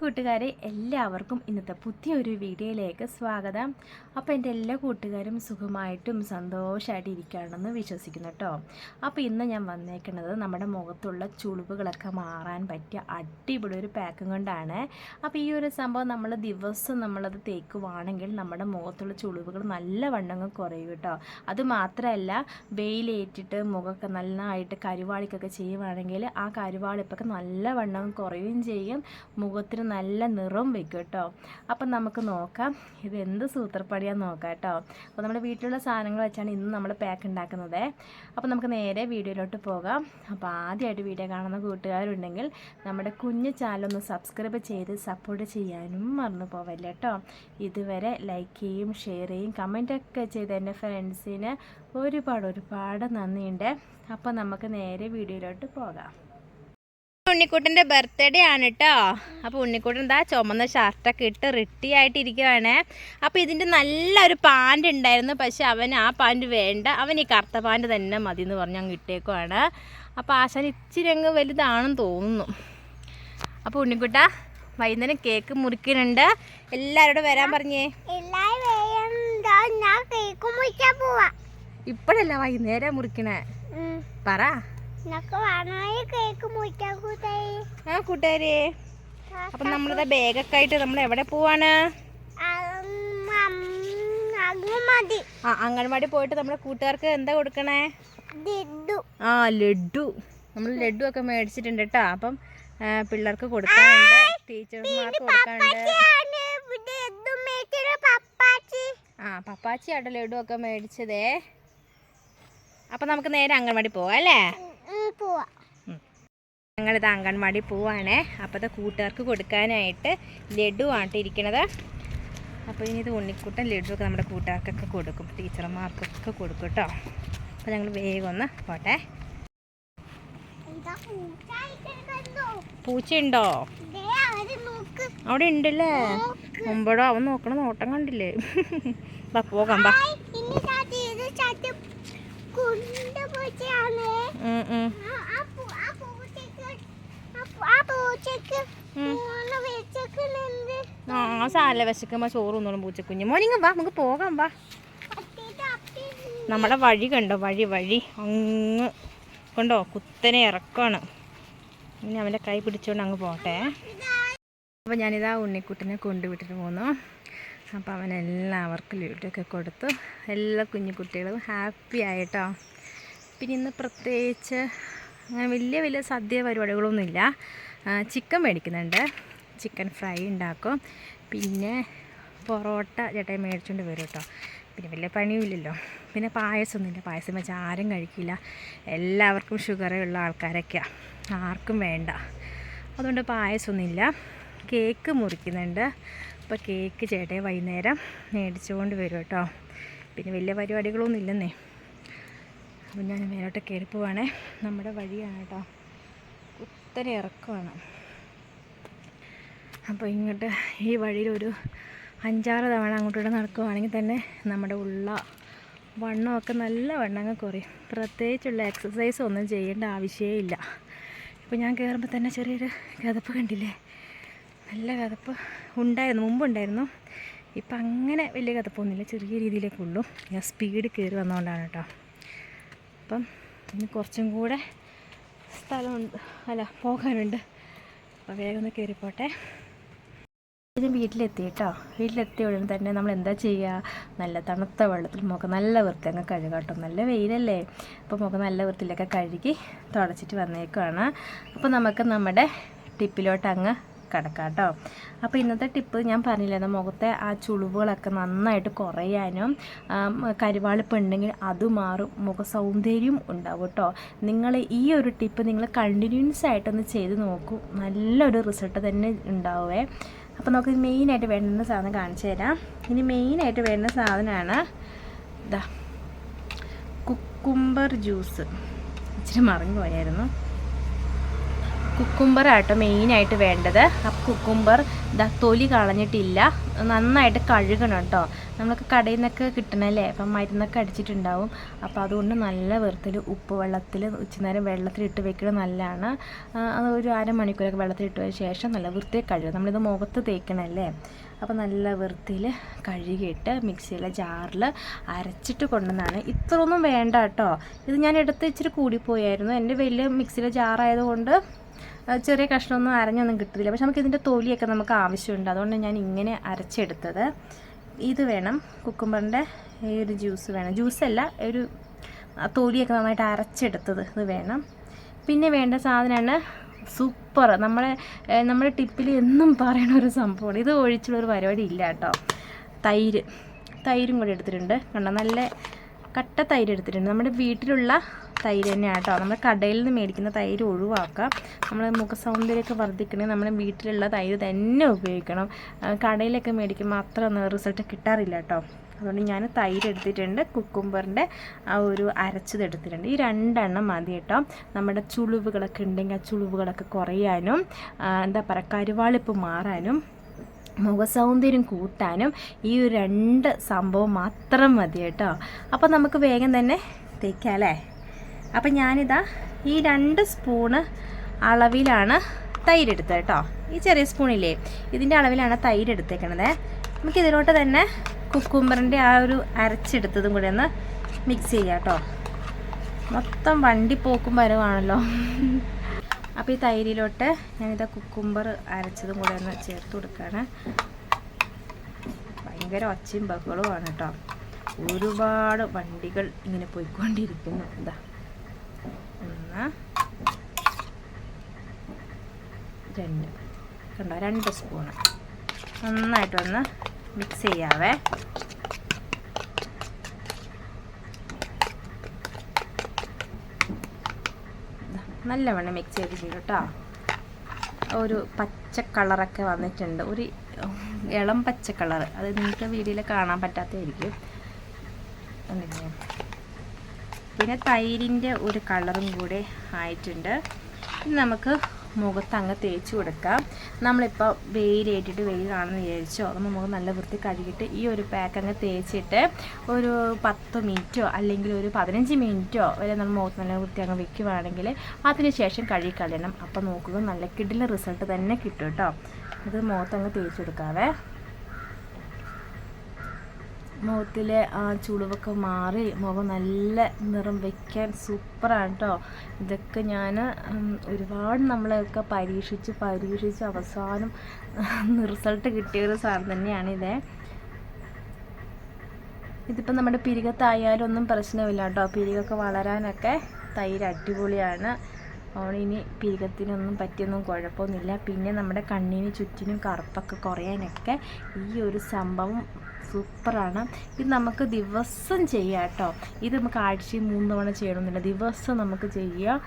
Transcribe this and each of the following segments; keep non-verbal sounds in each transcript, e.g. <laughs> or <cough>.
കൂട്ടുകാരെ എല്ലാവർക്കും ഇന്നത്തെ പുതിയൊരു വീഡിയോയിലേക്ക് സ്വാഗതം. അപ്പോൾ എന്റെ എല്ലാ കൂട്ടുകാരും സുഖമായിട്ടും സന്തോഷമായിട്ട് ഇരിക്കുകയാണെന്ന് വിശ്വസിക്കുന്നു കേട്ടോ അപ്പോൾ ഇന്ന് ഞാൻ വന്നേക്കുന്നത് നമ്മുടെ മുഖത്തുള്ള ചുളിവുകളൊക്കെ മാറാൻ പറ്റിയ അടിപൊളി ഒരു പാക്കും കൊണ്ടാണ്. അപ്പോൾ ഈ ഒരു സംഭവം നമ്മൾ ദിവസം നമ്മളത് തേക്കുവാണെങ്കിൽ നമ്മുടെ മുഖത്തുള്ള ചുളിവുകൾ നല്ല വണ്ണങ്ങൾ കുറയും കേട്ടോ അത് മാത്രമല്ല വെയിലേറ്റിട്ട് മുഖമൊക്കെ നന്നായിട്ട് കരുവാളിക്കൊക്കെ ചെയ്യുവാണെങ്കിൽ ആ കരുവാളിപ്പൊക്കെ നല്ല വണ്ണം കുറയുകയും ചെയ്യും. മുഖത്തിന് നല്ല നിറം വെക്കും കേട്ടോ. അപ്പം നമുക്ക് നോക്കാം. ഇത് എന്ത് സൂത്രപ്പടിയാന്ന് നോക്കാം കേട്ടോ. അപ്പോൾ നമ്മുടെ വീട്ടിലുള്ള സാധനങ്ങൾ വെച്ചാണ് ഇന്ന് നമ്മൾ പാക്ക് ഉണ്ടാക്കുന്നത്. അപ്പോൾ നമുക്ക് നേരെ വീഡിയോയിലോട്ട് പോകാം. അപ്പോൾ ആദ്യമായിട്ട് വീഡിയോ കാണുന്ന കൂട്ടുകാരുണ്ടെങ്കിൽ നമ്മുടെ കുഞ്ഞു ചാനലൊന്ന് സബ്സ്ക്രൈബ് ചെയ്ത് സപ്പോർട്ട് ചെയ്യാനും മറന്നു പോവല്ല കേട്ടോ. ഇതുവരെ ലൈക്ക് ചെയ്യും ഷെയർ ചെയ്യും കമന്റൊക്കെ ചെയ്ത് എന്റെ ഫ്രണ്ട്സിന് ഒരുപാട് ഒരുപാട് നന്ദിയുണ്ട്. അപ്പോൾ നമുക്ക് നേരെ വീഡിയോയിലോട്ട് പോകാം. ഉണ്ണിക്കുട്ടന്റെ ബർത്ത്ഡേ ആണ് കേട്ടോ അപ്പോൾ ഉണ്ണിക്കുട്ടൻ എന്താ ചുമന്ന ഷർട്ടൊക്കെ ഇട്ട് റിട്ടി ആയിട്ട് ഇരിക്കുവാണ് അപ്പോൾ ഇതിന്റെ നല്ലൊരു പാന്റ് ഉണ്ടായിരുന്നു. പക്ഷെ അവൻ ആ പാന്റ് വേണ്ട. അവൻ ഈ കറുത്ത പാന്റ് തന്നെ മതി എന്ന് പറഞ്ഞ് അങ്ങ് ഇട്ടേക്കുവാണ്. അപ്പോൾ ആശാൻ ഇച്ചിരി അങ്ങ് വലുതാണെന്ന് തോന്നുന്നു. അപ്പോൾ ഉണ്ണിക്കുട്ട വൈകുന്നേരം കേക്ക് മുറിക്കുന്നുണ്ട്. എല്ലാവരോടും വരാൻ പറഞ്ഞേ. ഇപ്പോഴല്ല വൈകുന്നേരം മുറിക്കണേ? പറ. ആ കൂട്ടുകാരെ. അപ്പം നമ്മളിതാ ബാഗൊക്കെ ആയിട്ട് നമ്മൾ എവിടെ പോവാണ്? ആ അംഗൻവാടി പോയിട്ട് നമ്മുടെ കൂട്ടുകാർക്ക് എന്താ കൊടുക്കണേ? ആ ലഡു. നമ്മൾ ലഡു ഒക്കെ മേടിച്ചിട്ടുണ്ട് കേട്ടോ അപ്പം പിള്ളേർക്ക് കൊടുക്കാനുണ്ട്. ടീച്ചർമാർക്ക് കൊടുക്കാനുണ്ട്. ആ പപ്പാച്ചിയാട്ടോ ലഡു ഒക്കെ മേടിച്ചതേ. അപ്പം നമുക്ക് നേരെ അംഗൻവാടി പോവാം അല്ലേ? ഞങ്ങളിത് അംഗൻവാടി പോവാണേ. അപ്പോഴത്തെ കൂട്ടുകാർക്ക് കൊടുക്കാനായിട്ട് ലഡു ആട്ടോ ഇരിക്കണത്. അപ്പോൾ ഇനി ഇത് ഉണ്ണിക്കൂട്ടൻ ലഡു ഒക്കെ നമ്മുടെ കൂട്ടുകാർക്കൊക്കെ കൊടുക്കും. ടീച്ചർമാർക്കൊക്കെ കൊടുക്കും കേട്ടോ. അപ്പോൾ ഞങ്ങൾ വേഗം ഒന്ന് പോട്ടെ. പൂച്ചയുണ്ടോ? അവിടെ ഉണ്ടല്ലേ? മുമ്പടോ അവൻ നോക്കണ നോട്ടം കണ്ടില്ലേ? <laughs> ബാ പോകാം ബാ ആ- ആ പൂ- ആ പൂച്ചയ്ക്ക് ആ പൂ- ആ പൂച്ചയ്ക്ക് മൂന്ന് ആ സാല വിശക്കുമ്പോൾ ചോറ് ഒന്നോളും പൂച്ചക്കുഞ്ഞ്. മോനിങ്ങ വാ നമുക്ക് പോകാം വാ. നമ്മളെ നമ്മുടെ വഴി കണ്ടോ വഴി വഴി. അങ്ങ് കൊണ്ടോ കുത്തനെ ഇറക്കാണ്. ഇനി അവന്റെ കൈ പിടിച്ചോണ്ട് അങ്ങ് പോട്ടെ. അപ്പോൾ ഞാനിതാ ഉണ്ണിക്കുട്ടിനെ കൊണ്ടുവിട്ടിട്ട് പോന്നു. അപ്പോൾ അവൻ എല്ലാവർക്കും കൊടുത്തു. എല്ലാ കുഞ്ഞു കുട്ടികളും ഹാപ്പി ആയിട്ടോ? പിന്നെ ഇന്ന് പ്രത്യേകിച്ച് അങ്ങനെ വലിയ വലിയ സദ്യ പരിപാടികളൊന്നുമില്ല. ചിക്കൻ മേടിക്കുന്നുണ്ട്. ചിക്കൻ ഫ്രൈ ഉണ്ടാക്കും. പിന്നെ പൊറോട്ട ചേട്ടായി മേടിച്ചുകൊണ്ട് വരും കേട്ടോ. പിന്നെ വലിയ പണിയുമില്ലല്ലോ. പിന്നെ പായസമൊന്നുമില്ല. പായസം വെച്ചാൽ ആരും കഴിക്കില്ല. എല്ലാവർക്കും ഷുഗർ ഉള്ള ആൾക്കാരൊക്കെയാണ് ആർക്കും വേണ്ട. അതുകൊണ്ട് പായസമൊന്നുമില്ല. കേക്ക് മുറിക്കുന്നുണ്ട്. അപ്പോൾ കേക്ക് ചേട്ടായി വൈകുന്നേരം മേടിച്ചുകൊണ്ട് വരും കേട്ടോ. പിന്നെ വലിയ പരിപാടികളൊന്നും ഇല്ലെന്നേ അപ്പോൾ ഞാൻ മേലോട്ട് കയറി പോവാണേ. നമ്മുടെ വഴിയാണ് കേട്ടോ കുത്തനെ ഇറക്കമാണ് അപ്പോൾ ഇങ്ങോട്ട് ഈ വഴിയിലൊരു അഞ്ചാറ് തവണ അങ്ങോട്ടൂടെ നടക്കുവാണെങ്കിൽ തന്നെ നമ്മുടെ ഉള്ള വണ്ണമൊക്കെ നല്ല വണ്ണങ്ങ് കുറയും. പ്രത്യേകിച്ചുള്ള എക്സസൈസ് ഒന്നും ചെയ്യേണ്ട ആവശ്യമേ ഇല്ല. ഇപ്പോൾ ഞാൻ കയറുമ്പോൾ തന്നെ ചെറിയൊരു കിതപ്പ് കണ്ടില്ലേ? നല്ല കിതപ്പ് ഉണ്ടായിരുന്നു മുമ്പുണ്ടായിരുന്നു. ഇപ്പം അങ്ങനെ വലിയ കിതപ്പൊന്നുമില്ല ചെറിയ രീതിയിലേക്കുള്ളൂ. ഞാൻ സ്പീഡ് കയറി വന്നുകൊണ്ടാണ് കേട്ടോ. അപ്പം ഇനി കുറച്ചും കൂടെ സ്ഥലമുണ്ട്. അല്ല പോകാനുണ്ട്. അപ്പോൾ വേഗം ഒന്ന് കയറിപ്പോട്ടെ. ഇത് വീട്ടിലെത്തി കേട്ടോ. വീട്ടിലെത്തിയ ഉടനെ തന്നെ നമ്മൾ എന്താ ചെയ്യുക? നല്ല തണുത്ത വെള്ളത്തിൽ മുഖം നല്ല വൃത്തി അങ്ങ് കഴുകാം കേട്ടോ. നല്ല വെയിലല്ലേ? അപ്പോൾ മുഖം നല്ല വൃത്തിയിലൊക്കെ കഴുകി തുടച്ചിട്ട് വന്നേക്കുവാണ്. അപ്പോൾ നമുക്ക് നമ്മുടെ ടിപ്പിലോട്ട് അങ്ങ് കിടക്കാം കേട്ടോ അപ്പോൾ ഇന്നത്തെ ടിപ്പ് ഞാൻ പറഞ്ഞില്ലേ മുഖത്തെ ആ ചുളിവുകളൊക്കെ നന്നായിട്ട് കുറയാനും കരുവാളിപ്പ് ഉണ്ടെങ്കിൽ അത് മാറും മുഖ സൗന്ദര്യം ഉണ്ടാവും കേട്ടോ നിങ്ങൾ ഈ ഒരു ടിപ്പ് നിങ്ങൾ കണ്ടിന്യൂസ് ആയിട്ടൊന്ന് ചെയ്ത് നോക്കൂ നല്ലൊരു റിസൾട്ട് തന്നെ ഉണ്ടാവേ. അപ്പോൾ നമുക്ക് മെയിനായിട്ട് വേണ്ടുന്ന സാധനം കാണിച്ചു തരാം. ഇനി മെയിനായിട്ട് വേണ്ട സാധനമാണ് ഇതാ കുക്കുംബർ ജ്യൂസ് ഇച്ചിരി മറിഞ്ഞു പോയായിരുന്നു. കുക്കുംബറാട്ടോ മെയിനായിട്ട് വേണ്ടത്. ആ കുക്കുംബർ ഇതാ തൊലി കളഞ്ഞിട്ടില്ല. നന്നായിട്ട് കഴുകണം കേട്ടോ നമ്മൾക്ക് കടയിൽ നിന്നൊക്കെ കിട്ടണല്ലേ? അപ്പം മരുന്നൊക്കെ അടിച്ചിട്ടുണ്ടാവും. അപ്പോൾ അതുകൊണ്ട് നല്ല വെറുത്തിൽ ഉപ്പ് വെള്ളത്തിൽ ഉച്ചനേരം വെള്ളത്തിലിട്ട് വെക്കുന്നത് നല്ലതാണ്. അത് ഒരു അരമണിക്കൂറൊക്കെ വെള്ളത്തിലിട്ടതിന് ശേഷം നല്ല വൃത്തിയിൽ കഴുകും നമ്മളിത് മുഖത്ത് തേക്കണല്ലേ? അപ്പോൾ നല്ല വൃത്തിയിൽ കഴുകിയിട്ട് മിക്സിയിലെ ജാറിൽ അരച്ചിട്ട് കൊണ്ടുവന്നാണ്. ഇത്രയൊന്നും വേണ്ട കേട്ടോ ഇത് ഞാൻ എടുത്ത് ഇച്ചിരി കൂടിപ്പോയായിരുന്നു. എന്റെ വലിയ മിക്സിയിലെ ജാറായതുകൊണ്ട് ചെറിയ കഷ്ണമൊന്നും അരഞ്ഞൊന്നും കിട്ടില്ല പക്ഷെ നമുക്ക് ഇതിന്റെ തൊലിയൊക്കെ നമുക്ക് ആവശ്യമുണ്ട്. അതുകൊണ്ട് ഞാൻ ഇങ്ങനെ അരച്ചെടുത്തത്. ഇത് വേണം. കുക്കുംബറിന്റെ ഈ ഒരു ജ്യൂസ് വേണം. ജ്യൂസല്ല ഒരു തൊലിയൊക്കെ നന്നായിട്ട് അരച്ചെടുത്തത് ഇത് വേണം. പിന്നെ വേണ്ട സാധനമാണ് സൂപ്പർ. നമ്മളെ നമ്മുടെ ടിപ്പിൽ എന്നും പറയണ ഒരു സംഭവമാണ്. ഇത് ഒഴിച്ചുള്ള ഒരു പരിപാടി ഇല്ല കേട്ടോ. തൈര്. തൈരും കൂടി എടുത്തിട്ടുണ്ട്. കണ്ടോ? നല്ല കട്ട തൈര് എടുത്തിട്ടുണ്ട്. നമ്മുടെ വീട്ടിലുള്ള തൈര് തന്നെയാണ് കേട്ടോ. നമ്മൾ കടയിൽ നിന്ന് മേടിക്കുന്ന തൈര് ഒഴിവാക്കാം. നമ്മൾ മുഖ സൗന്ദര്യമൊക്കെ വർദ്ധിക്കണമെങ്കിൽ നമ്മൾ വീട്ടിലുള്ള തൈര് തന്നെ ഉപയോഗിക്കണം. കടയിലൊക്കെ മേടിക്കുമ്പോൾ അത്ര റിസൾട്ട് കിട്ടാറില്ല കേട്ടോ. അതുകൊണ്ട് ഞാൻ തൈര് എടുത്തിട്ടുണ്ട്. കുക്കുംബറിന്റെ ആ ഒരു അരച്ചത് എടുത്തിട്ടുണ്ട്. ഈ രണ്ടെണ്ണം മതി കേട്ടോ. നമ്മുടെ ചുളിവുകളൊക്കെ ഉണ്ടെങ്കിൽ ആ ചുളിവുകളൊക്കെ കുറയാനും എന്താ പറയുക കരുവാളിപ്പ് മാറാനും മുഖസൗന്ദര്യം കൂട്ടാനും ഈ ഒരു രണ്ട് സംഭവം മാത്രം മതി കേട്ടോ. അപ്പോൾ നമുക്ക് വേഗം തന്നെ തേക്കാം അല്ലേ അപ്പം ഞാനിതാ ഈ രണ്ട് സ്പൂണ് അളവിലാണ് തൈരെടുത്തത് കേട്ടോ. ഈ ചെറിയ സ്പൂണില്ലേ ഇതിന്റെ അളവിലാണ് തൈര് എടുത്തേക്കണത് നമുക്ക് ഇതിലോട്ട് തന്നെ കുക്കുംബറിന്റെ ആ ഒരു അരച്ചെടുത്തതും കൂടെ ഒന്ന് മിക്സ് ചെയ്യാം കേട്ടോ. മൊത്തം വണ്ടി പോക്കും വരവാണല്ലോ അപ്പോൾ ഈ തൈരിലോട്ട് ഞാനിതാ കുക്കുംബർ അരച്ചതും കൂടെ ഒന്ന് ചേർത്ത് കൊടുക്കുകയാണ് ഭയങ്കര ഒച്ചയും ബഹളവുമാണ് കേട്ടോ. ഒരുപാട് വണ്ടികൾ ഇങ്ങനെ പോയിക്കൊണ്ടിരിക്കുന്നു. ഇതാ ഒന്ന് രണ്ട്. കണ്ടോ? രണ്ട് സ്പൂണ് നന്നായിട്ടൊന്ന് മിക്സ് ചെയ്യാവേ. നല്ലവണ്ണം മിക്സ് ചെയ്തിട്ടുണ്ട് കേട്ടോ. ഒരു പച്ച കളറൊക്കെ വന്നിട്ടുണ്ട്. ഒരു ഇളം പച്ച കളർ അത് നിങ്ങൾക്ക് വീഡിയോയിൽ കാണാൻ പറ്റാത്തതായിരിക്കും? പിന്നെ തൈരിന്റെ ഒരു കളറും കൂടെ ആയിട്ടുണ്ട്. ഇനി നമുക്ക് മുഖത്ത് അങ്ങ് തേച്ച് കൊടുക്കാം. നമ്മളിപ്പോൾ വെയിലേറ്റിട്ട് വെയിൽ കാണുന്ന വിചാരിച്ചോ? നമ്മൾ മുഖം നല്ല വൃത്തി കഴുകിയിട്ട് ഈ ഒരു പാക്ക് അങ്ങ് തേച്ചിട്ട് ഒരു പത്ത് മിനിറ്റോ അല്ലെങ്കിൽ ഒരു പതിനഞ്ച് മിനിറ്റോ വരെ നമ്മൾ മുഖത്ത് നല്ല വൃത്തി അങ്ങ് വെക്കുവാണെങ്കിൽ അതിന് ശേഷം കഴുകി കളയണം. അപ്പോൾ നോക്കുക നല്ല കിടില റിസൾട്ട് തന്നെ കിട്ടും കേട്ടോ. ഇത് മുഖത്ത് അങ്ങ് തേച്ച് കൊടുക്കാവേ. മുഖത്തിലെ ആ ചുളിവൊക്കെ മാറി മുഖം നല്ല നിറം വെക്കാൻ സൂപ്പറാണ് കേട്ടോ ഇതൊക്കെ ഞാൻ ഒരുപാട് നമ്മളെയൊക്കെ പരീക്ഷിച്ച് പരീക്ഷിച്ച് അവസാനം <laughs> റിസൾട്ട് കിട്ടിയ ഒരു സാധനം തന്നെയാണ് ഇത്. ഇതിപ്പോൾ നമ്മുടെ പിരികത്തായാലും ഒന്നും പ്രശ്നമില്ല കേട്ടോ പിരികൊക്കെ വളരാനൊക്കെ തൈര് അടിപൊളിയാണ്. അതുകൊണ്ട് ഇനി പിരികത്തിനൊന്നും പറ്റിയൊന്നും കുഴപ്പമൊന്നുമില്ല. പിന്നെ നമ്മുടെ കണ്ണിന് ചുറ്റിനും കറുപ്പൊക്കെ കുറയാനൊക്കെ ഈ ഒരു സംഭവം സൂപ്പറാണ്. ഇത് നമുക്ക് ദിവസം ചെയ്യാം കേട്ടോ. ഇത് നമുക്ക് ആഴ്ചയിൽ മൂന്ന് തവണ ചെയ്യണമെന്നില്ല. ദിവസം നമുക്ക് ചെയ്യാം.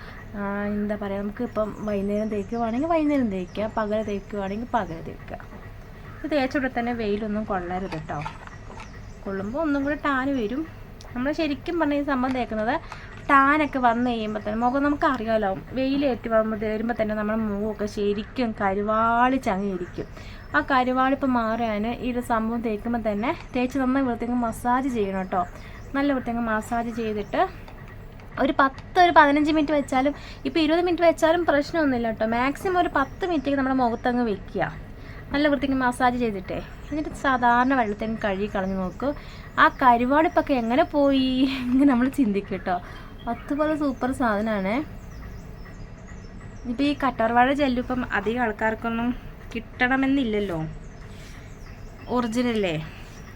എന്താ പറയുക നമുക്ക് ഇപ്പം വൈകുന്നേരം തേക്കുവാണെങ്കിൽ വൈകുന്നേരം തേക്കുക പകൽ തേക്കുവാണെങ്കിൽ പകൽ തേക്കുക ഇത് തേച്ചവിടെ തന്നെ വെയിലൊന്നും കൊള്ളരുത് കേട്ടോ. കൊള്ളുമ്പോൾ ഒന്നും കൂടെ ടാന് വരും. നമ്മൾ ശരിക്കും പറഞ്ഞ ഈ സംഭവം തേക്കുന്നത് ടാനൊക്കെ വന്നു കഴിയുമ്പോൾ തന്നെ മുഖം നമുക്ക് അറിയാമല്ലോ വെയിലേറ്റ് വരുമ്പോൾ വരുമ്പോൾ തന്നെ നമ്മുടെ മുഖമൊക്കെ ശരിക്കും കരുവാളി ചങ്ങിയിരിക്കും. ആ കരുവാളിപ്പ് മാറാൻ ഈ ഒരു സംഭവം തേക്കുമ്പോൾ തന്നെ തേച്ച് നമ്മൾ വൃത്തിങ്ങ് മസാജ് ചെയ്യണം കേട്ടോ. നല്ല വൃത്തിങ്ങ് മസാജ് ചെയ്തിട്ട് ഒരു പത്ത് ഒരു പതിനഞ്ച് മിനിറ്റ് വെച്ചാലും ഇപ്പോൾ ഇരുപത് മിനിറ്റ് വെച്ചാലും പ്രശ്നമൊന്നുമില്ല കേട്ടോ. മാക്സിമം ഒരു പത്ത് മിനിറ്റേക്ക് നമ്മുടെ മുഖത്തങ്ങ് വെക്കുക. നല്ല വൃത്തിക്ക് മസാജ് ചെയ്തിട്ടേ. എന്നിട്ട് സാധാരണ വെള്ളത്തിൽ കഴുകി കളഞ്ഞ് നോക്കൂ. ആ കരുവാടിപ്പൊക്കെ എങ്ങനെ പോയി ഇങ്ങനെ നമ്മൾ ചിന്തിക്കും കേട്ടോ. അതുപോലെ സൂപ്പർ സാധനമാണേ ഇപ്പോൾ ഈ കട്ടർവാഴ ജെല്ലിപ്പം അധികം ആൾക്കാർക്കൊന്നും കിട്ടണമെന്നില്ലല്ലോ. ഒറിജിനല്ലേ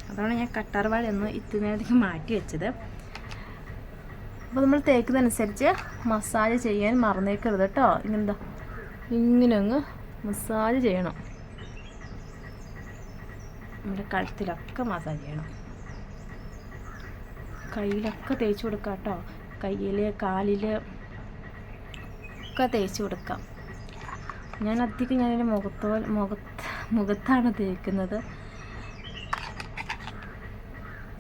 അതാണ് ഞാൻ കട്ടർവാഴ ഒന്ന് ഇത്രയധികം മാറ്റി വെച്ചത്. അപ്പോൾ നമ്മൾ തേക്കുന്നതനുസരിച്ച് മസാജ് ചെയ്യാൻ മറന്നേക്കരുത് കേട്ടോ ഇങ്ങനെന്താ? ഇങ്ങനെ അങ്ങ് മസാജ് ചെയ്യണം. നമ്മുടെ കഴുത്തിലൊക്കെ മസാജ് ചെയ്യണം. കയ്യിലൊക്കെ തേച്ച് കൊടുക്കാം കേട്ടോ കയ്യിൽ കാലിൽ ഒക്കെ തേച്ച് കൊടുക്കാം. ഞാൻ അധികം എന്റെ മുഖത്തോ മുഖത്ത് മുഖത്താണ് തേക്കുന്നത്.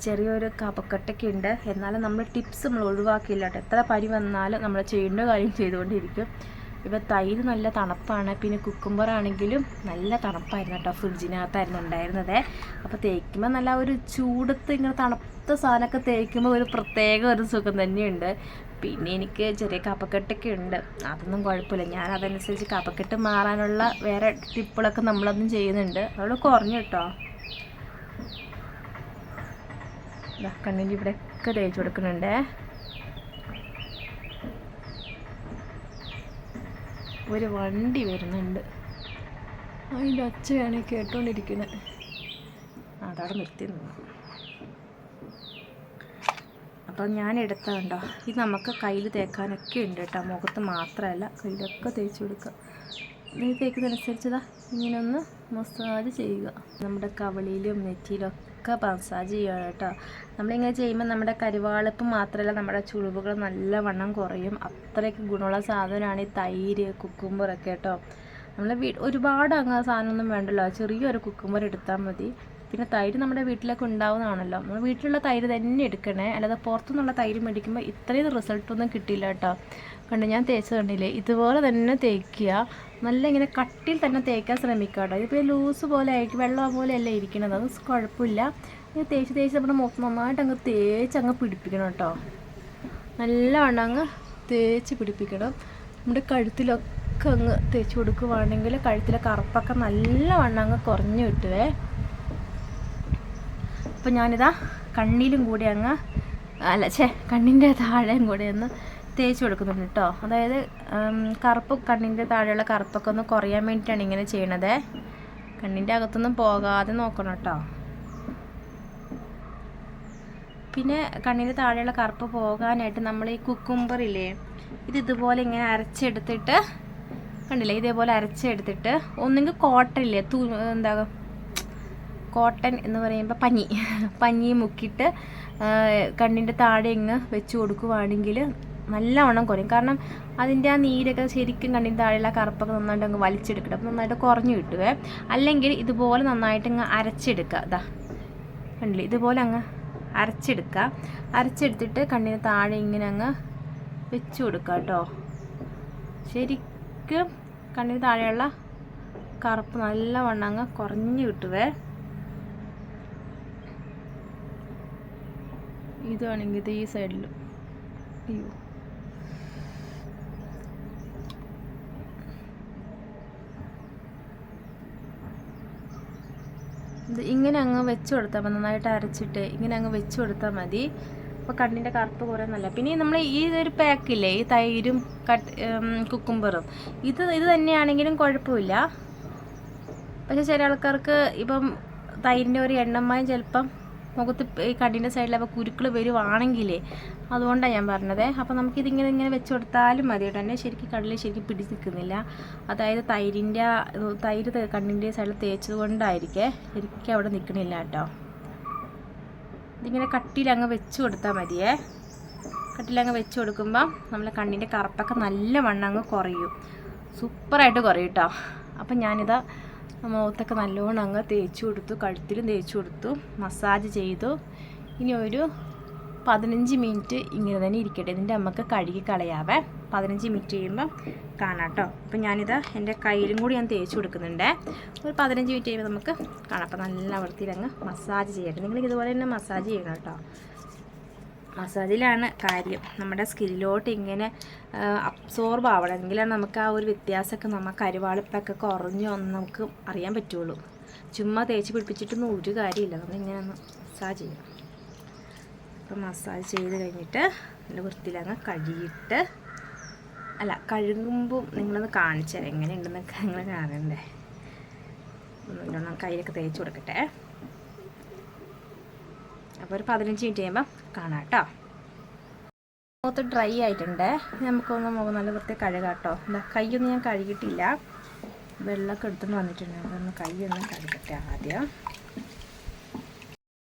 ചെറിയൊരു കപക്കെട്ടൊക്കെ ഉണ്ട്. എന്നാലും നമ്മൾ ടിപ്സ് നമ്മൾ ഒഴിവാക്കില്ല കേട്ടോ എത്ര പരി വന്നാലും നമ്മൾ ചെയ്യേണ്ട കാര്യം ചെയ്തുകൊണ്ടിരിക്കും. ഇപ്പോൾ തൈര് നല്ല തണുപ്പാണ്. പിന്നെ കുക്കുംബർ ആണെങ്കിലും നല്ല തണുപ്പായിരുന്നു കേട്ടോ. ഫ്രിഡ്ജിനകത്തായിരുന്നു ഉണ്ടായിരുന്നത്. അപ്പോൾ തേക്കുമ്പോൾ നല്ല ഒരു ചൂടത്ത് ഇങ്ങനെ തണുത്ത സാധനമൊക്കെ തേക്കുമ്പോൾ ഒരു പ്രത്യേക ഒരു സുഖം തന്നെയുണ്ട്. പിന്നെ എനിക്ക് ചെറിയ കപ്പക്കെട്ടൊക്കെ ഉണ്ട്. അതൊന്നും കുഴപ്പമില്ല. ഞാൻ അതനുസരിച്ച് കപ്പക്കെട്ട് മാറാനുള്ള വേറെ ടിപ്പുകളൊക്കെ നമ്മളൊന്നും ചെയ്യുന്നുണ്ട്. അതുകൊണ്ട് കുറഞ്ഞു കേട്ടോ. കണ്ണിന്റെ ഇവിടെയൊക്കെ തേച്ച് കൊടുക്കുന്നുണ്ട്. ഒരു വണ്ടി വരുന്നുണ്ട്. അതിന്റെ അച്ഛയാണ് കേട്ടോണ്ടിരിക്കുന്നത് അതവിടെ നിർത്തി നിന്നു അപ്പം ഞാൻ എടുത്തതുണ്ടോ ഇത് നമുക്ക് കയ്യിൽ തേക്കാനൊക്കെ ഉണ്ട് കേട്ടോ. മുഖത്ത് മാത്രമല്ല കയ്യിലൊക്കെ തേച്ച് കൊടുക്കുക. നീ തേക്കുന്നതനുസരിച്ചതാ. ഇങ്ങനെയൊന്ന് മസാജ് ചെയ്യുക. നമ്മുടെ കവളിയിലും നെറ്റിയിലും ഒക്കെ മസാജ് ചെയ്യുക കേട്ടോ. നമ്മളിങ്ങനെ ചെയ്യുമ്പോൾ നമ്മുടെ കരുവാളിപ്പ് മാത്രമല്ല നമ്മുടെ ചുളിവുകൾ നല്ലവണ്ണം കുറയും. അത്രയ്ക്ക് ഗുണമുള്ള സാധനമാണ് ഈ തൈര് കുക്കുമ്പറൊക്കെ കേട്ടോ. നമ്മൾ വീ ഒരുപാട് അങ്ങ് സാധനമൊന്നും വേണ്ടല്ലോ. ചെറിയൊരു കുക്കുമ്പർ എടുത്താൽ മതി. പിന്നെ തൈര് നമ്മുടെ വീട്ടിലൊക്കെ ഉണ്ടാവുന്നതാണല്ലോ. നമ്മൾ വീട്ടിലുള്ള തൈര് തന്നെ എടുക്കണേ. അല്ലാതെ പുറത്തുനിന്നുള്ള തൈര് മേടിക്കുമ്പോൾ ഇത്രയും റിസൾട്ടൊന്നും കിട്ടിയില്ല കേട്ടോ. കണ്ട് ഞാൻ തേച്ച് ഇതുപോലെ തന്നെ തേക്കുക. നല്ല ഇങ്ങനെ കട്ടിയിൽ തന്നെ തേക്കാൻ ശ്രമിക്കുക കേട്ടോ. ഇതിപ്പോൾ ലൂസ് പോലെ ആയിട്ട് വെള്ളം പോലെ അല്ലേ ഇരിക്കണത്? അത് കുഴപ്പമില്ല. ഇത് തേച്ച് തേച്ച് നമ്മുടെ മുഖത്ത് നന്നായിട്ട് അങ്ങ് തേച്ച് അങ്ങ് പിടിപ്പിക്കണം കേട്ടോ. നല്ലവണ്ണം അങ്ങ് തേച്ച് പിടിപ്പിക്കണം. നമ്മുടെ കഴുത്തിലൊക്കെ അങ്ങ് തേച്ച് കൊടുക്കുവാണെങ്കിൽ കഴുത്തിലെ കറുപ്പൊക്കെ നല്ലവണ്ണം അങ്ങ് കുറഞ്ഞു കിട്ടുവേ. അപ്പം ഞാനിതാ കണ്ണിലും കൂടി അങ്ങ് അല്ല ഛേ കണ്ണിന്റെ താഴെയും കൂടി ഒന്ന് തേച്ച് കൊടുക്കുന്നുണ്ട് കേട്ടോ. അതായത് കറുപ്പ് കണ്ണിന്റെ താഴെയുള്ള കറുപ്പൊക്കെ ഒന്ന് കുറയാൻ വേണ്ടിയിട്ടാണ് ഇങ്ങനെ ചെയ്യണത്. കണ്ണിന്റെ അകത്തൊന്നും പോകാതെ നോക്കണം കേട്ടോ. പിന്നെ കണ്ണിന്റെ താഴെയുള്ള കറുപ്പ് പോകാനായിട്ട് നമ്മൾ ഈ കുക്കുംബറില്ലേ ഇത് ഇതുപോലെ ഇങ്ങനെ അരച്ചെടുത്തിട്ട് കണ്ടില്ലേ ഇതേപോലെ അരച്ചെടുത്തിട്ട് ഒന്നെങ്കിൽ കോട്ടൺ ഇല്ലേ തൂ എന്താ കോട്ടൺ എന്ന് പറയുമ്പോൾ പഞ്ഞി. പഞ്ഞി മുക്കിയിട്ട് കണ്ണിന്റെ താഴെ ഇങ്ങ് വെച്ച് കൊടുക്കുവാണെങ്കിൽ നല്ലവണ്ണം കുറയും. കാരണം അതിന്റെ ആ നീരൊക്കെ ശരിക്കും കണ്ണിന്റെ താഴെയുള്ള കറുപ്പൊക്കെ നന്നായിട്ട് അങ്ങ് വലിച്ചെടുക്കണം അപ്പം നന്നായിട്ട് കുറഞ്ഞു കിട്ടുവേ. അല്ലെങ്കിൽ ഇതുപോലെ നന്നായിട്ട് ഇങ്ങ് അരച്ചെടുക്കുക. അതാ കണ്ടില്ലേ? ഇതുപോലെ അങ്ങ് അരച്ചെടുക്കുക. അരച്ചെടുത്തിട്ട് കണ്ണിന് താഴെ ഇങ്ങനെ അങ്ങ് വെച്ച് കൊടുക്കുക കേട്ടോ. ശരിക്കും കണ്ണിന് താഴെയുള്ള കറുപ്പ് നല്ലവണ്ണം അങ്ങ് കുറഞ്ഞു കിട്ടുവേ. ഇതാണെങ്കിൽ ഇത് ഈ സൈഡിൽ അയ്യോ. ഇത് ഇങ്ങനെ അങ്ങ് വെച്ച് കൊടുത്താൽ മതി നന്നായിട്ട് അരച്ചിട്ട് ഇങ്ങനെ അങ്ങ് വെച്ച് കൊടുത്താൽ മതി. അപ്പോൾ കണ്ണിന്റെ കറുപ്പ് കുറേ നല്ല പിന്നെ നമ്മൾ ഈ ഒരു പാക്കില്ലേ ഈ തൈരും കട്ട് കുക്കുംബറും ഇത് ഇത് തന്നെയാണെങ്കിലും കുഴപ്പമില്ല. പക്ഷെ ചില ആൾക്കാർക്ക് ഇപ്പം തൈരിന്റെ ഒരു എണ്ണമായും ചിലപ്പം മുഖത്ത് ഈ കണ്ണിന്റെ സൈഡിലപ്പോൾ കുരുക്കൾ വരുവാണെങ്കിലേ അതുകൊണ്ടാണ് ഞാൻ പറഞ്ഞത്. അപ്പോൾ നമുക്കിതിങ്ങനെ ഇങ്ങനെ വെച്ച് കൊടുത്താലും മതി കേട്ടോ. തന്നെ ശരിക്കും കണ്ണിൽ ശരിക്കും പിടിച്ച് നിൽക്കുന്നില്ല. അതായത് തൈരിന്റെ തൈര് കണ്ണിന്റെ സൈഡിൽ തേച്ചത് കൊണ്ടായിരിക്കേ ശരിക്കും അവിടെ നിൽക്കണില്ല കേട്ടോ. ഇതിങ്ങനെ കട്ടിയിൽ അങ്ങ് വെച്ച് കൊടുത്താൽ മതിയേ. കട്ടിലങ്ങ് വെച്ച് കൊടുക്കുമ്പോൾ നമ്മളെ കണ്ണിന്റെ കറുപ്പൊക്കെ നല്ല വണ്ണം അങ്ങ് കുറയും. സൂപ്പറായിട്ട് കുറയും കേട്ടോ. അപ്പം ഞാനിതാ മുഖത്തൊക്കെ നല്ലോണം അങ്ങ് തേച്ച് കൊടുത്തു കഴുത്തിലും തേച്ച് കൊടുത്തു മസാജ് ചെയ്തു. ഇനി ഒരു പതിനഞ്ച് മിനിറ്റ് ഇങ്ങനെ തന്നെ ഇരിക്കട്ടെ. ഇതിന്റെ നമുക്ക് കഴുകി കളയാവേ. പതിനഞ്ച് മിനിറ്റ് കഴിയുമ്പോൾ കാണാം കേട്ടോ അപ്പം ഞാനിത് എന്റെ കയ്യിലും കൂടി ഞാൻ തേച്ച് കൊടുക്കുന്നുണ്ട്. ഒരു പതിനഞ്ച് മിനിറ്റ് കഴിയുമ്പോൾ നമുക്ക് കാണാം. അപ്പം നല്ല വൃത്തിയിൽ അങ്ങ് മസാജ് ചെയ്യട്ടെ. നിങ്ങൾ ഇതുപോലെ തന്നെ മസാജ് ചെയ്യണം കേട്ടോ മസാജിലാണ് കാര്യം. നമ്മുടെ സ്കിന്നിലോട്ട് ഇങ്ങനെ അബ്സോർബ് ആവണം. എങ്കിലാണ് നമുക്ക് ആ ഒരു വ്യത്യാസമൊക്കെ നമുക്ക് അരിവാളിപ്പൊക്കെ കുറഞ്ഞു എന്ന് നമുക്ക് അറിയാൻ പറ്റുള്ളൂ. ചുമ്മാ തേച്ച് പിടിപ്പിച്ചിട്ടൊന്നും ഒരു കാര്യമില്ല. നമ്മളിങ്ങനെ ഒന്ന് മസാജ് ചെയ്യണം. അപ്പം മസാജ് ചെയ്ത് കഴിഞ്ഞിട്ട് നല്ല വൃത്തിയിലങ്ങ് കഴുകിയിട്ട് അല്ല കഴുകുമ്പോൾ നിങ്ങളൊന്ന് കാണിച്ചു തരാം. എങ്ങനെയുണ്ടെന്നൊക്കെ നിങ്ങൾ കാണണ്ടേ? ഒന്നും കയ്യിലൊക്കെ തേച്ച് കൊടുക്കട്ടെ. അപ്പോൾ ഒരു പതിനഞ്ച് മിനിറ്റ് കഴിയുമ്പോൾ കാണാം കേട്ടോ മുഖത്ത് ഡ്രൈ ആയിട്ടുണ്ട്. നമുക്കൊന്ന് മുഖം നല്ല വൃത്തി കഴുകാം കേട്ടോ എന്താ കൈയൊന്നും ഞാൻ കഴുകിയിട്ടില്ല. വെള്ളമൊക്കെ എടുത്തുകൊണ്ട് വന്നിട്ടുണ്ട്. അതൊന്ന് കൈയൊന്നും കഴുകട്ടെ ആദ്യം.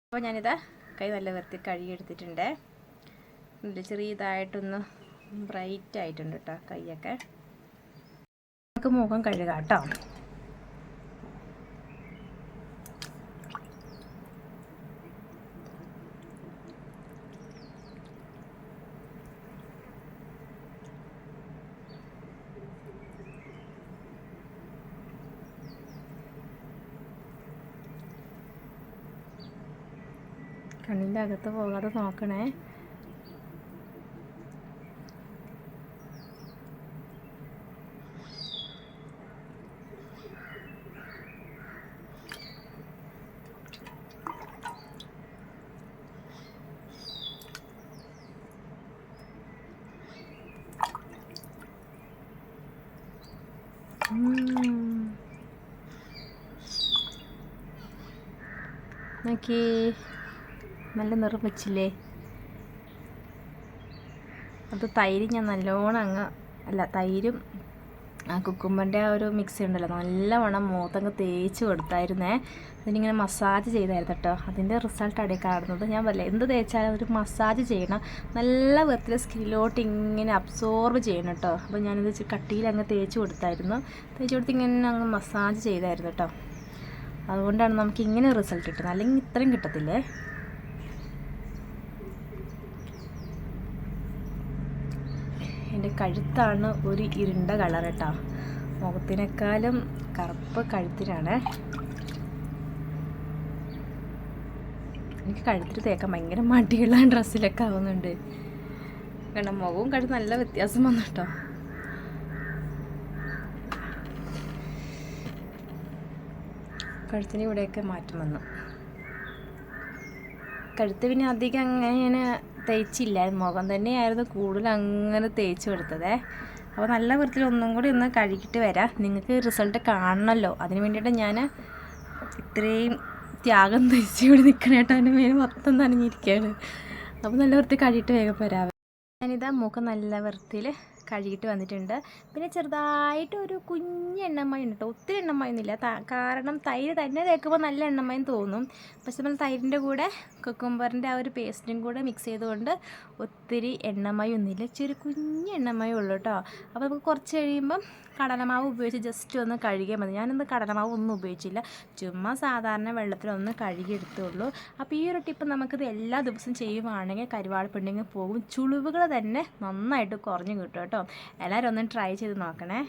അപ്പോൾ ഞാനിത് കൈ നല്ല വൃത്തി കഴുകിയെടുത്തിട്ടുണ്ട്. ഇതിൽ ചെറിയതായിട്ടൊന്ന് ബ്രൈറ്റ് ആയിട്ടുണ്ട് കേട്ടോ കൈയൊക്കെ. നമുക്ക് മുഖം കഴുകാം കേട്ടോ കണ്ണിന്റെ അകത്ത് പോകാതെ നോക്കണേ ഉം. നോക്കി നല്ല നിറം വെച്ചില്ലേ അത് തൈര് ഞാൻ നല്ലോണം അങ്ങ് അല്ല തൈരും ആ കുക്കുമ്പറിന്റെ ആ ഒരു മിക്സി ഉണ്ടല്ലോ നല്ലവണ്ണം മൂത്തങ്ങ് തേച്ച് കൊടുത്തായിരുന്നേ. അതിനിങ്ങനെ മസാജ് ചെയ്തായിരുന്നു കേട്ടോ. അതിന്റെ റിസൾട്ട് അടേ കാണുന്നത്. ഞാൻ പറയില്ല എന്ത് തേച്ചാലും ഒരു മസാജ് ചെയ്യണം. നല്ല വിധത്തിൽ സ്കിന്നിലോട്ട് ഇങ്ങനെ അബ്സോർബ് ചെയ്യണം കേട്ടോ. അപ്പോൾ ഞാനിത് കട്ടിയിൽ അങ്ങ് തേച്ച് കൊടുത്തായിരുന്നു. തേച്ച് കൊടുത്ത് ഇങ്ങനെ അങ്ങ് മസാജ് ചെയ്തായിരുന്നു കേട്ടോ. അതുകൊണ്ടാണ് നമുക്ക് ഇങ്ങനെ റിസൾട്ട് കിട്ടുന്നത്. അല്ലെങ്കിൽ ഇത്രയും കിട്ടത്തില്ലേ? എന്റെ കഴുത്താണ് ഒരു ഇരുണ്ട കളർ കേട്ടോ മുഖത്തിനേക്കാളും കറുപ്പ് കഴുത്തിനാണ് എനിക്ക് കഴുത്തിൽ തേക്കാൻ ഭയങ്കര മടിയുള്ള ഡ്രസ്സിലൊക്കെ ആവുന്നുണ്ട്. കാരണം മുഖവും കഴുത്ത് നല്ല വ്യത്യാസം വന്നു കേട്ടോ കഴുത്തിന് ഇവിടെയൊക്കെ മാറ്റം വന്നു. കഴുത്ത് പിന്നെ അധികം അങ്ങനെ തേച്ചില്ലായിരുന്നു മുഖം തന്നെയായിരുന്നു കൂടുതൽ അങ്ങനെ തേച്ച് കൊടുത്തതേ. അപ്പോൾ നല്ല വൃത്തിയിൽ ഒന്നും കൂടി ഒന്ന് കഴുകിയിട്ട് വരാം. നിങ്ങൾക്ക് റിസൾട്ട് കാണണമല്ലോ. അതിന് വേണ്ടിയിട്ട് ഞാൻ ഇത്രയും ത്യാഗം തേച്ച് ഇവിടെ നിൽക്കണ കേട്ടോ. എന്റെ മേലെ മൊത്തം നനഞ്ഞിരിക്കുകയാണ്. അപ്പോൾ നല്ല വൃത്തി കഴുകിയിട്ട് വേഗം വരാം. ഞാനിതാ മുഖം നല്ല വൃത്തിയിൽ കഴുകിയിട്ട് വന്നിട്ടുണ്ട്. പിന്നെ ചെറുതായിട്ട് ഒരു കുഞ്ഞ് എണ്ണമയം കേട്ടോ. ഒത്തിരി എണ്ണമയൊന്നുമില്ല. കാരണം തൈര് തന്നെ തേക്കുമ്പോൾ നല്ല എണ്ണമയം തോന്നും. പക്ഷെ നമ്മൾ തൈരിന്റെ കൂടെ കുക്കുംബറിന്റെ ആ ഒരു പേസ്റ്റും കൂടെ മിക്സ് ചെയ്തുകൊണ്ട് ഒത്തിരി എണ്ണമയൊന്നുമില്ല. ചെറിയ കുഞ്ഞ് എണ്ണമയം ഉള്ളൂ കേട്ടോ. അപ്പോൾ നമുക്ക് കുറച്ച് കഴിയുമ്പം കടലമാവ് ഉപയോഗിച്ച് ജസ്റ്റ് ഒന്ന് കഴുകിയാൽ മതി. ഞാനിന്ന് കടലമാവ് ഒന്നും ഉപയോഗിച്ചില്ല. ചുമ്മാ സാധാരണ വെള്ളത്തിൽ വെള്ളത്തിലൊന്ന് കഴുകിയെടുത്തുള്ളൂ അപ്പോൾ ഈ ഒരു ടിപ്പ് നമുക്കിത് എല്ലാ ദിവസവും ചെയ്യുവാണെങ്കിൽ കരുവാളിപ്പുണ്ടെങ്കിൽ പോകും. ചുളിവുകൾ തന്നെ നന്നായിട്ട് കുറഞ്ഞു കിട്ടും കേട്ടോ. എല്ലാവരും ഒന്ന് ട്രൈ ചെയ്ത് നോക്കണേ.